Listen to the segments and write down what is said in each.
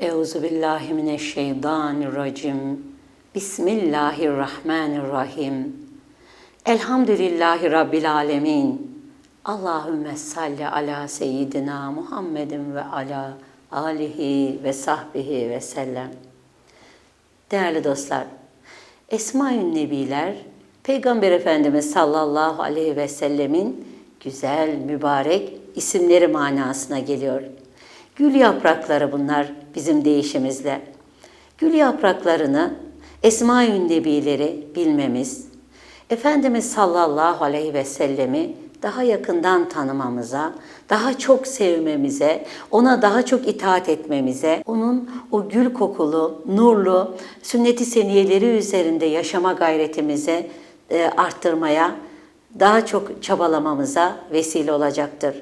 billahi mineşşeytanirracim. Bismillahirrahmanirrahim. Elhamdülillahi Rabbil alemin. Allahümme salli ala seyyidina Muhammedin ve ala alihi ve sahbihi ve sellem. Değerli dostlar, Esma-ül Nebiler, Peygamber Efendimiz sallallahu aleyhi ve sellemin güzel, mübarek isimleri manasına geliyor. Gül yaprakları bunlar bizim deyişimizle. Gül yapraklarını, Esma-ül Nebileri bilmemiz, Efendimiz sallallahu aleyhi ve sellemi daha yakından tanımamıza, daha çok sevmemize, ona daha çok itaat etmemize, onun o gül kokulu, nurlu, sünnet-i seniyeleri üzerinde yaşama gayretimize e, arttırmaya, daha çok çabalamamıza vesile olacaktır.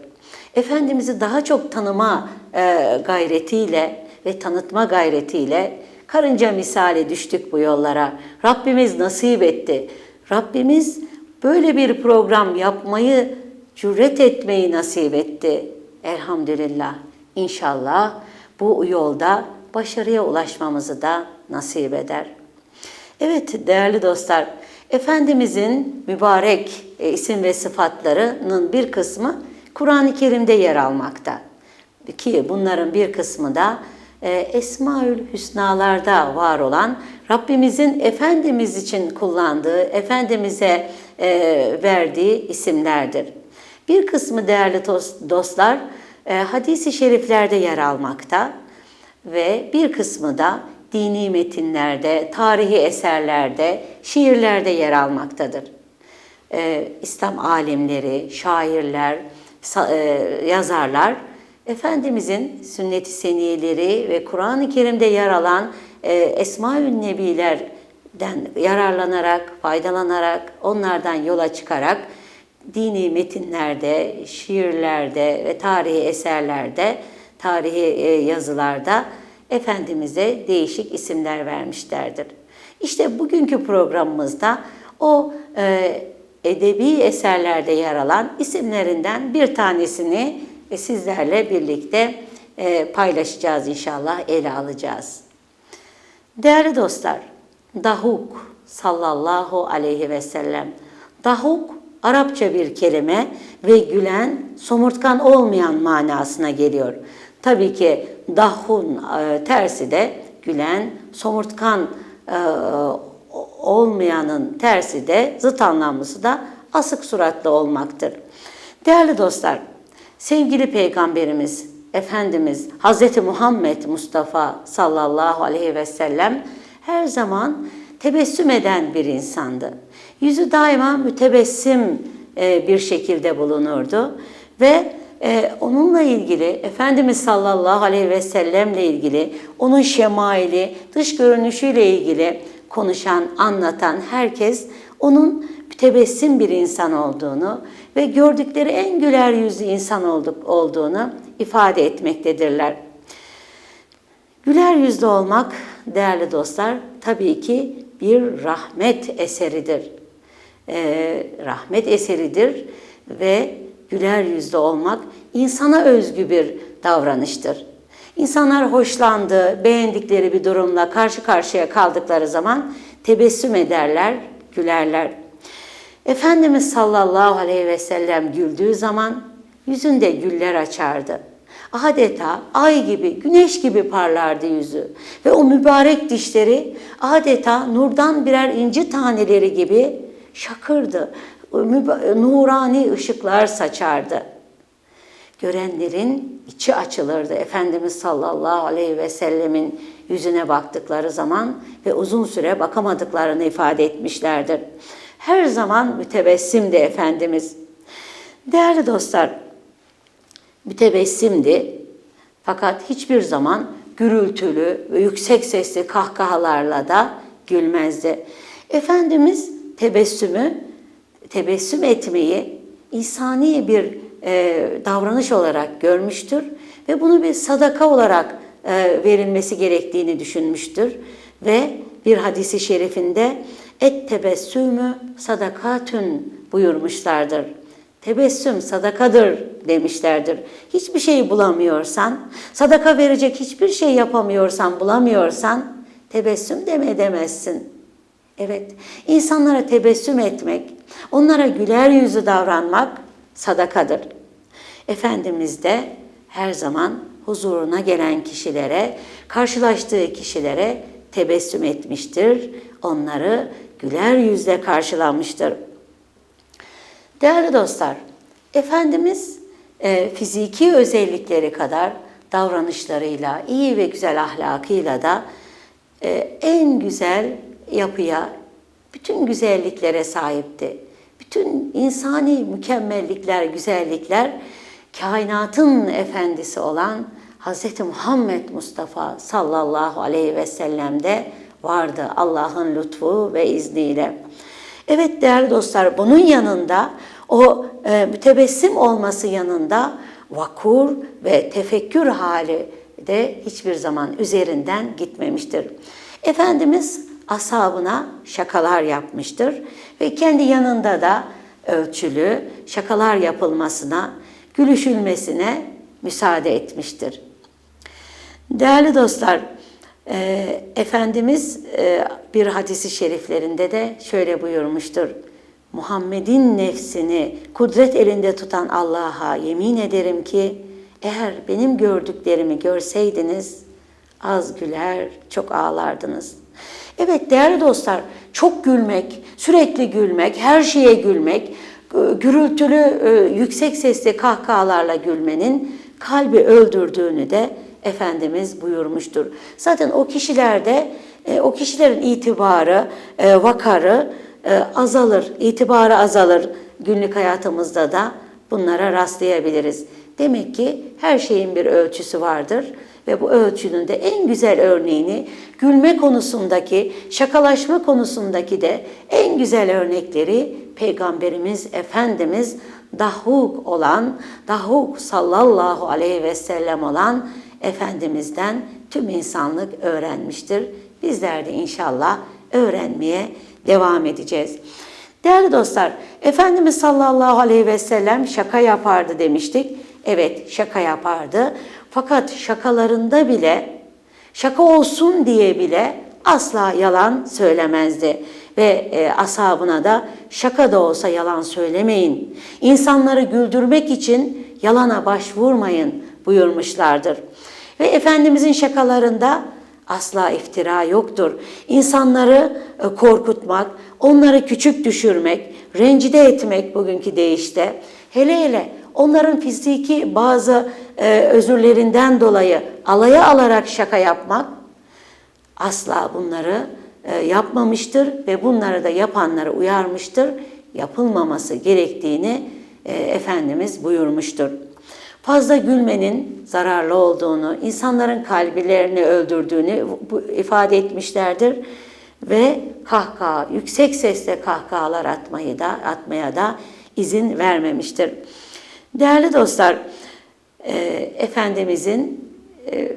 Efendimiz'i daha çok tanıma e, gayretiyle ve tanıtma gayretiyle karınca misali düştük bu yollara. Rabbimiz nasip etti. Rabbimiz böyle bir program yapmayı, cüret etmeyi nasip etti. Elhamdülillah. İnşallah bu yolda başarıya ulaşmamızı da nasip eder. Evet değerli dostlar, Efendimizin mübarek e, isim ve sıfatlarının bir kısmı Kur'an-ı Kerim'de yer almakta. Ki bunların bir kısmı da Esmaül Hüsnalarda var olan Rabbimizin Efendimiz için kullandığı, Efendimiz'e e, verdiği isimlerdir. Bir kısmı değerli dostlar e, hadisi şeriflerde yer almakta ve bir kısmı da dini metinlerde, tarihi eserlerde, şiirlerde yer almaktadır. Ee, İslam alimleri, şairler, e, yazarlar, Efendimizin sünnet-i seniyeleri ve Kur'an-ı Kerim'de yer alan e, Esma-ül Nebilerden yararlanarak, faydalanarak, onlardan yola çıkarak dini metinlerde, şiirlerde ve tarihi eserlerde, tarihi e, yazılarda Efendimiz'e değişik isimler vermişlerdir. İşte bugünkü programımızda o e, edebi eserlerde yer alan isimlerinden bir tanesini sizlerle birlikte e, paylaşacağız inşallah, ele alacağız. Değerli dostlar, Dahuk sallallahu aleyhi ve sellem. Dahuk Arapça bir kelime ve gülen, somurtkan olmayan manasına geliyor. Tabii ki dahun e, tersi de gülen, somurtkan e, olmayanın tersi de zıt anlamlısı da asık suratlı olmaktır. Değerli dostlar, sevgili peygamberimiz Efendimiz Hz. Muhammed Mustafa sallallahu aleyhi ve sellem her zaman tebessüm eden bir insandı. Yüzü daima mütebessim e, bir şekilde bulunurdu ve ee, onunla ilgili Efendimiz sallallahu aleyhi ve sellemle ilgili onun şemaili, dış görünüşüyle ilgili konuşan, anlatan herkes onun mütebessim bir insan olduğunu ve gördükleri en güler yüzlü insan olduk, olduğunu ifade etmektedirler. Güler yüzlü olmak değerli dostlar tabii ki bir rahmet eseridir. Ee, rahmet eseridir ve güler yüzlü olmak insana özgü bir davranıştır. İnsanlar hoşlandığı, beğendikleri bir durumla karşı karşıya kaldıkları zaman tebessüm ederler, gülerler. Efendimiz sallallahu aleyhi ve sellem güldüğü zaman yüzünde güller açardı. Adeta ay gibi, güneş gibi parlardı yüzü ve o mübarek dişleri adeta nurdan birer inci taneleri gibi şakırdı nurani ışıklar saçardı. Görenlerin içi açılırdı. Efendimiz sallallahu aleyhi ve sellemin yüzüne baktıkları zaman ve uzun süre bakamadıklarını ifade etmişlerdir. Her zaman mütebessimdi Efendimiz. Değerli dostlar, mütebessimdi fakat hiçbir zaman gürültülü ve yüksek sesli kahkahalarla da gülmezdi. Efendimiz tebessümü tebessüm etmeyi insani bir e, davranış olarak görmüştür ve bunu bir sadaka olarak e, verilmesi gerektiğini düşünmüştür ve bir hadisi şerifinde et tebessümü sadakatün buyurmuşlardır. Tebessüm sadakadır demişlerdir. Hiçbir şey bulamıyorsan, sadaka verecek hiçbir şey yapamıyorsan, bulamıyorsan tebessüm deme edemezsin. Evet, insanlara tebessüm etmek, onlara güler yüzü davranmak sadakadır. Efendimiz de her zaman huzuruna gelen kişilere, karşılaştığı kişilere tebessüm etmiştir. Onları güler yüzle karşılamıştır. Değerli dostlar, Efendimiz e, fiziki özellikleri kadar davranışlarıyla, iyi ve güzel ahlakıyla da e, en güzel yapıya, bütün güzelliklere sahipti. Bütün insani mükemmellikler, güzellikler kainatın efendisi olan Hz. Muhammed Mustafa sallallahu aleyhi ve sellem'de vardı Allah'ın lütfu ve izniyle. Evet değerli dostlar bunun yanında o e, mütebessim olması yanında vakur ve tefekkür hali de hiçbir zaman üzerinden gitmemiştir. Efendimiz ashabına şakalar yapmıştır ve kendi yanında da ölçülü şakalar yapılmasına, gülüşülmesine müsaade etmiştir. Değerli dostlar, e, Efendimiz e, bir hadisi şeriflerinde de şöyle buyurmuştur. Muhammed'in nefsini kudret elinde tutan Allah'a yemin ederim ki eğer benim gördüklerimi görseydiniz az güler, çok ağlardınız. Evet değerli dostlar, çok gülmek, sürekli gülmek, her şeye gülmek, gürültülü, yüksek sesli kahkahalarla gülmenin kalbi öldürdüğünü de Efendimiz buyurmuştur. Zaten o kişilerde, e, o kişilerin itibarı, e, vakarı e, azalır, itibarı azalır. Günlük hayatımızda da bunlara rastlayabiliriz. Demek ki her şeyin bir ölçüsü vardır ve bu ölçünün de en güzel örneğini gülme konusundaki, şakalaşma konusundaki de en güzel örnekleri Peygamberimiz Efendimiz Dahuk olan, Dahuk sallallahu aleyhi ve sellem olan Efendimiz'den tüm insanlık öğrenmiştir. Bizler de inşallah öğrenmeye devam edeceğiz. Değerli dostlar, Efendimiz sallallahu aleyhi ve sellem şaka yapardı demiştik. Evet, şaka yapardı. Fakat şakalarında bile, şaka olsun diye bile asla yalan söylemezdi. Ve e, ashabına da şaka da olsa yalan söylemeyin. İnsanları güldürmek için yalana başvurmayın buyurmuşlardır. Ve Efendimizin şakalarında asla iftira yoktur. İnsanları e, korkutmak, onları küçük düşürmek, rencide etmek bugünkü deyişte, hele hele onların fiziki bazı e, özürlerinden dolayı alaya alarak şaka yapmak asla bunları e, yapmamıştır ve bunları da yapanları uyarmıştır. Yapılmaması gerektiğini e, Efendimiz buyurmuştur. Fazla gülmenin zararlı olduğunu, insanların kalbilerini öldürdüğünü ifade etmişlerdir ve kahkaha, yüksek sesle kahkahalar atmayı da atmaya da izin vermemiştir. Değerli dostlar, e, Efendimizin e,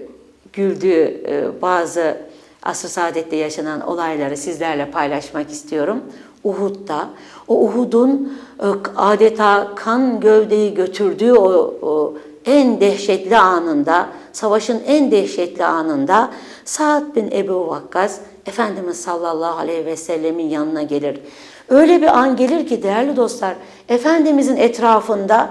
güldüğü e, bazı asr saadette yaşanan olayları sizlerle paylaşmak istiyorum. Uhud'da, o Uhud'un e, adeta kan gövdeyi götürdüğü o, o en dehşetli anında, savaşın en dehşetli anında Sa'd bin Ebu Vakkas Efendimiz sallallahu aleyhi ve sellemin yanına gelir. Öyle bir an gelir ki değerli dostlar, Efendimizin etrafında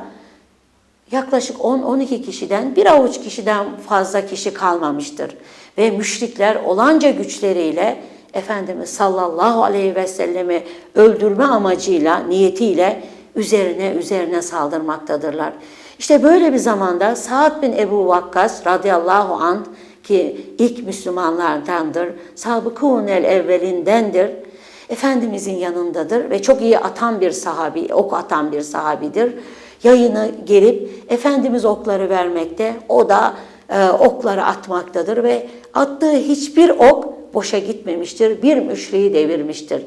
yaklaşık 10-12 kişiden bir avuç kişiden fazla kişi kalmamıştır. Ve müşrikler olanca güçleriyle Efendimiz sallallahu aleyhi ve sellemi öldürme amacıyla, niyetiyle üzerine üzerine saldırmaktadırlar. İşte böyle bir zamanda Sa'd bin Ebu Vakkas radıyallahu anh ki ilk Müslümanlardandır, sabıkûnel evvelindendir. Efendimizin yanındadır ve çok iyi atan bir sahabi, ok atan bir sahabidir. Yayını gelip Efendimiz okları vermekte, o da e, okları atmaktadır ve attığı hiçbir ok boşa gitmemiştir, bir müşriği devirmiştir.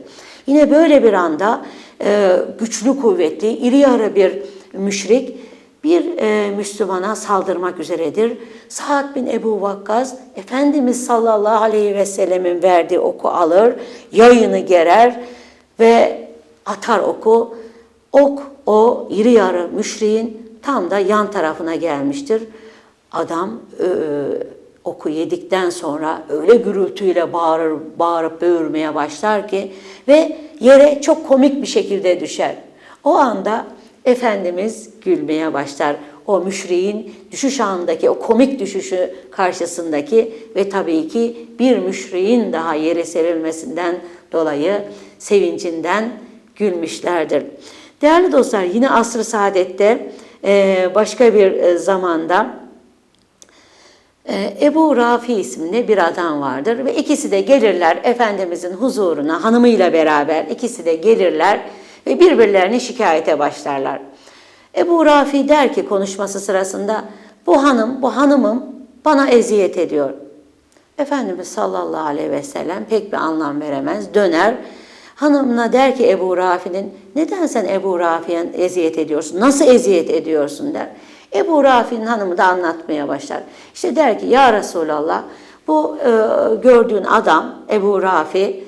Yine böyle bir anda e, güçlü kuvvetli, iri yarı bir müşrik bir e, Müslümana saldırmak üzeredir. Sa'd bin Ebu Vakkas, Efendimiz sallallahu aleyhi ve sellemin verdiği oku alır, yayını gerer ve atar oku. Ok o iri yarı müşriğin tam da yan tarafına gelmiştir. Adam e, oku yedikten sonra öyle gürültüyle bağırır, bağırıp böğürmeye başlar ki ve yere çok komik bir şekilde düşer. O anda Efendimiz gülmeye başlar. O müşriğin düşüş anındaki o komik düşüşü karşısındaki ve tabii ki bir müşriğin daha yere serilmesinden dolayı sevincinden gülmüşlerdir. Değerli dostlar yine asr-ı saadette başka bir zamanda Ebu Rafi isminde bir adam vardır ve ikisi de gelirler Efendimizin huzuruna hanımıyla beraber ikisi de gelirler ve birbirlerini şikayete başlarlar. Ebu Rafi der ki konuşması sırasında bu hanım, bu hanımım bana eziyet ediyor. Efendimiz sallallahu aleyhi ve sellem pek bir anlam veremez, döner. Hanımına der ki Ebu Rafi'nin, neden sen Ebu Rafi'ye eziyet ediyorsun, nasıl eziyet ediyorsun der. Ebu Rafi'nin hanımı da anlatmaya başlar. İşte der ki ya Resulallah bu e, gördüğün adam Ebu Rafi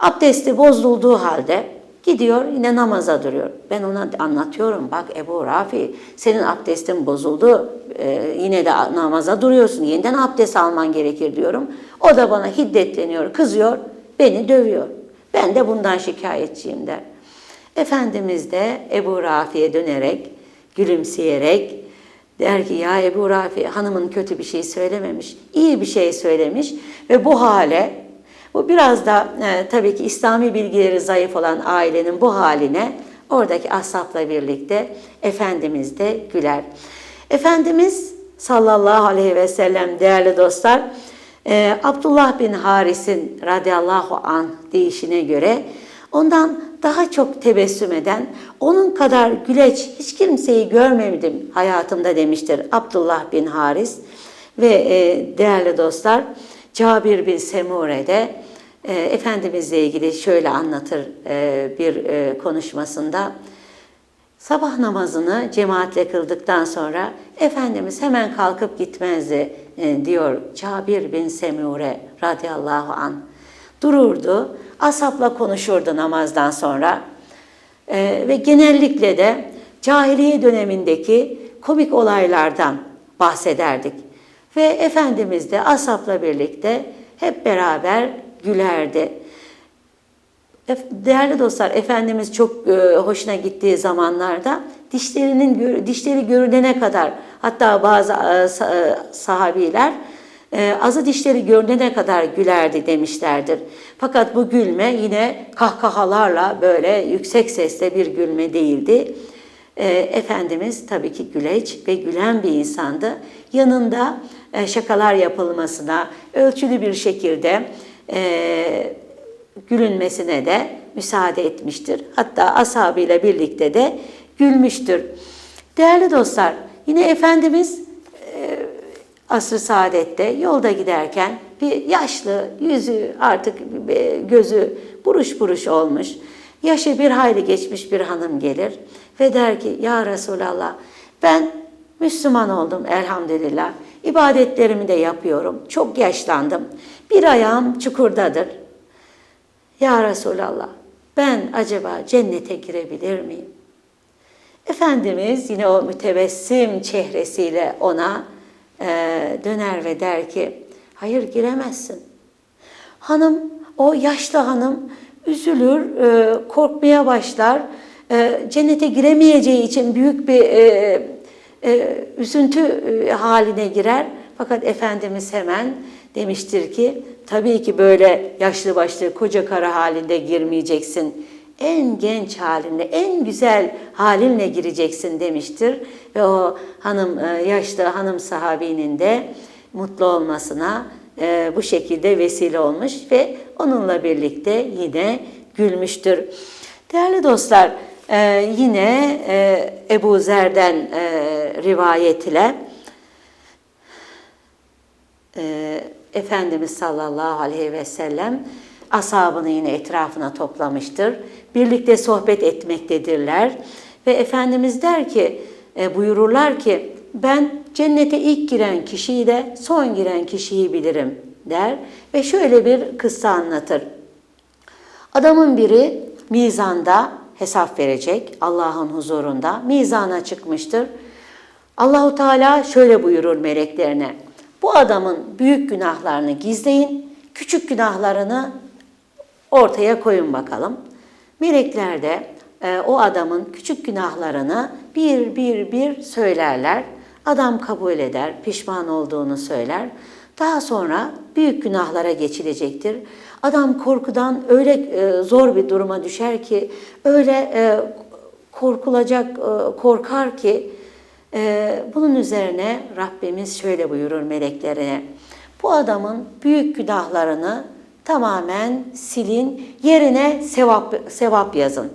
abdesti bozulduğu halde gidiyor yine namaza duruyor. Ben ona anlatıyorum bak Ebu Rafi senin abdestin bozuldu e, yine de namaza duruyorsun yeniden abdest alman gerekir diyorum. O da bana hiddetleniyor kızıyor beni dövüyor. Ben de bundan şikayetçiyim der. Efendimiz de Ebu Rafi'ye dönerek gülümseyerek Der ki ya Ebu Rafi hanımın kötü bir şey söylememiş, iyi bir şey söylemiş ve bu hale, bu biraz da e, tabii ki İslami bilgileri zayıf olan ailenin bu haline oradaki ashapla birlikte Efendimiz de güler. Efendimiz sallallahu aleyhi ve sellem değerli dostlar, e, Abdullah bin Haris'in radıyallahu anh deyişine göre ondan daha çok tebessüm eden, onun kadar güleç hiç kimseyi görmedim hayatımda demiştir Abdullah bin Haris. Ve e, değerli dostlar, Cabir bin Semure'de e, Efendimizle ilgili şöyle anlatır e, bir e, konuşmasında. Sabah namazını cemaatle kıldıktan sonra Efendimiz hemen kalkıp gitmezdi e, diyor Cabir bin Semure radıyallahu an. Dururdu, asapla konuşurdu namazdan sonra e, ve genellikle de cahiliye dönemindeki komik olaylardan bahsederdik. Ve Efendimiz de asapla birlikte hep beraber gülerdi. Değerli dostlar, Efendimiz çok e, hoşuna gittiği zamanlarda dişlerinin dişleri görünene kadar hatta bazı e, sahabiler e, azı dişleri görünene kadar gülerdi demişlerdir. Fakat bu gülme yine kahkahalarla böyle yüksek sesle bir gülme değildi. Efendimiz tabii ki güleç ve gülen bir insandı. Yanında şakalar yapılmasına ölçülü bir şekilde gülünmesine de müsaade etmiştir. Hatta ashabıyla birlikte de gülmüştür. Değerli dostlar, yine Efendimiz e, asr-ı saadette yolda giderken bir yaşlı yüzü artık e, gözü buruş buruş olmuş, yaşı bir hayli geçmiş bir hanım gelir ve der ki ya Resulallah ben Müslüman oldum elhamdülillah. İbadetlerimi de yapıyorum. Çok yaşlandım. Bir ayağım çukurdadır. Ya Resulallah ben acaba cennete girebilir miyim? Efendimiz yine o mütebessim çehresiyle ona döner ve der ki hayır giremezsin. Hanım o yaşlı hanım üzülür, e, korkmaya başlar. E, cennete giremeyeceği için büyük bir e, e, üzüntü e, haline girer. Fakat Efendimiz hemen demiştir ki tabii ki böyle yaşlı başlı koca kara halinde girmeyeceksin. En genç halinde, en güzel halinle gireceksin demiştir. Ve o hanım, e, yaşlı hanım sahabinin de mutlu olmasına e, bu şekilde vesile olmuş ve onunla birlikte yine gülmüştür. Değerli dostlar, e, yine Ebu Zer'den rivayet ile Efendimiz sallallahu aleyhi ve sellem ashabını yine etrafına toplamıştır. Birlikte sohbet etmektedirler. Ve Efendimiz der ki, e, buyururlar ki, ben cennete ilk giren kişiyi de son giren kişiyi bilirim der. Ve şöyle bir kıssa anlatır. Adamın biri mizanda hesap verecek Allah'ın huzurunda. Mizana çıkmıştır. Allahu Teala şöyle buyurur meleklerine. Bu adamın büyük günahlarını gizleyin, küçük günahlarını ortaya koyun bakalım. Melekler de e, o adamın küçük günahlarını bir bir bir söylerler. Adam kabul eder, pişman olduğunu söyler. Daha sonra büyük günahlara geçilecektir. Adam korkudan öyle e, zor bir duruma düşer ki, öyle e, korkulacak, e, korkar ki, e, bunun üzerine Rabbimiz şöyle buyurur meleklerine. Bu adamın büyük günahlarını tamamen silin, yerine sevap, sevap yazın.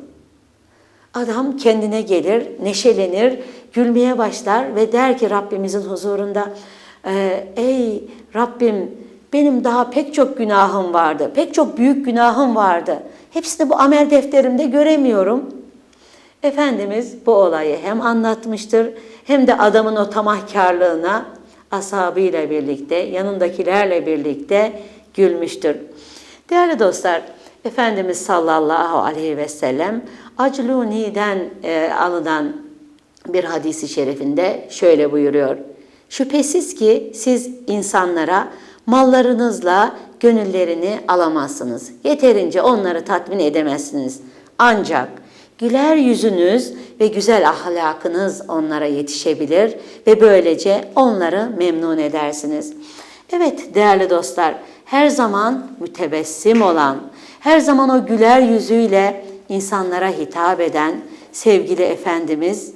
Adam kendine gelir, neşelenir, gülmeye başlar ve der ki Rabbimizin huzurunda, "Ee, ey Rabbim benim daha pek çok günahım vardı, pek çok büyük günahım vardı. Hepsini bu amel defterimde göremiyorum. Efendimiz bu olayı hem anlatmıştır hem de adamın o tamahkarlığına ashabıyla birlikte, yanındakilerle birlikte gülmüştür. Değerli dostlar, Efendimiz sallallahu aleyhi ve sellem Acluni'den e, alınan bir hadisi şerifinde şöyle buyuruyor. Şüphesiz ki siz insanlara mallarınızla gönüllerini alamazsınız. Yeterince onları tatmin edemezsiniz. Ancak güler yüzünüz ve güzel ahlakınız onlara yetişebilir ve böylece onları memnun edersiniz. Evet değerli dostlar, her zaman mütebessim olan, her zaman o güler yüzüyle insanlara hitap eden sevgili Efendimiz,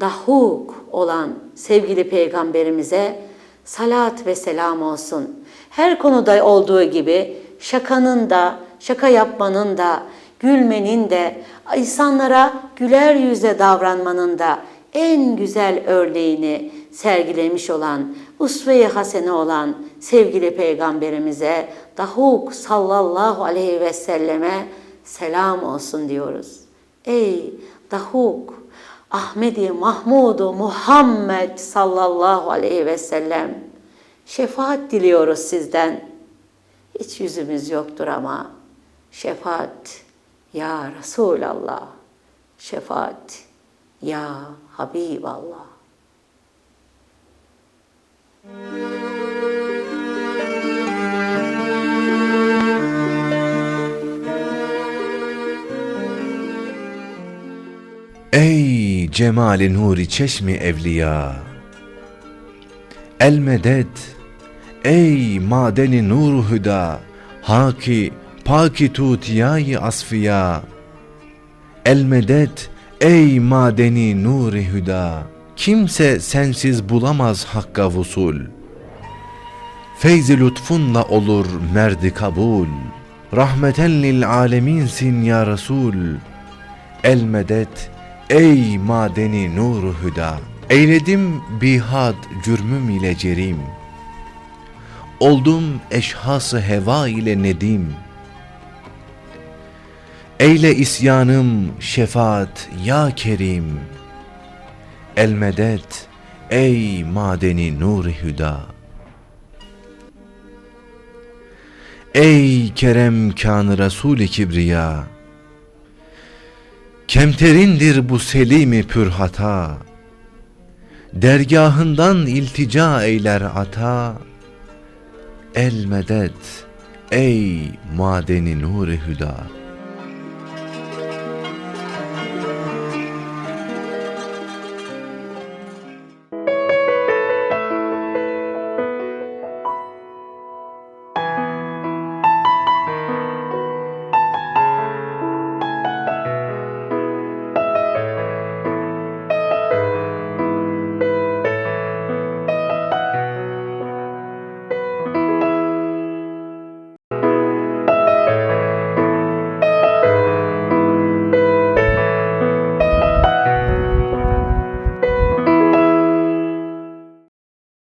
dahuk olan sevgili peygamberimize salat ve selam olsun. Her konuda olduğu gibi şakanın da, şaka yapmanın da, gülmenin de, insanlara güler yüzle davranmanın da en güzel örneğini sergilemiş olan, usve-i hasene olan sevgili peygamberimize Dahuk sallallahu aleyhi ve selleme selam olsun diyoruz. Ey Dahuk, Ahmedi Mahmudu Muhammed sallallahu aleyhi ve sellem şefaat diliyoruz sizden. Hiç yüzümüz yoktur ama şefaat ya Resulallah, şefaat ya Habiballah. Ey cemali nuri çeşmi evliya El medet Ey madeni nuru hüda Haki paki tutiyayı asfiya El medet Ey madeni nuri hüda Kimse sensiz bulamaz hakka vusul. Feyzi lütfunla olur merdi kabul. Rahmeten lil aleminsin ya Resul. El medet Ey madeni nuru hüda. Eyledim bihad cürmüm ile cerim. Oldum eşhası heva ile nedim. Eyle isyanım şefaat ya kerim El medet ey madeni nuru hüda. Ey kerem kanı Resul-i Kibriya. Kemterindir bu selimi pür hata. Dergahından iltica eyler ata. El medet ey madeni nuri hüda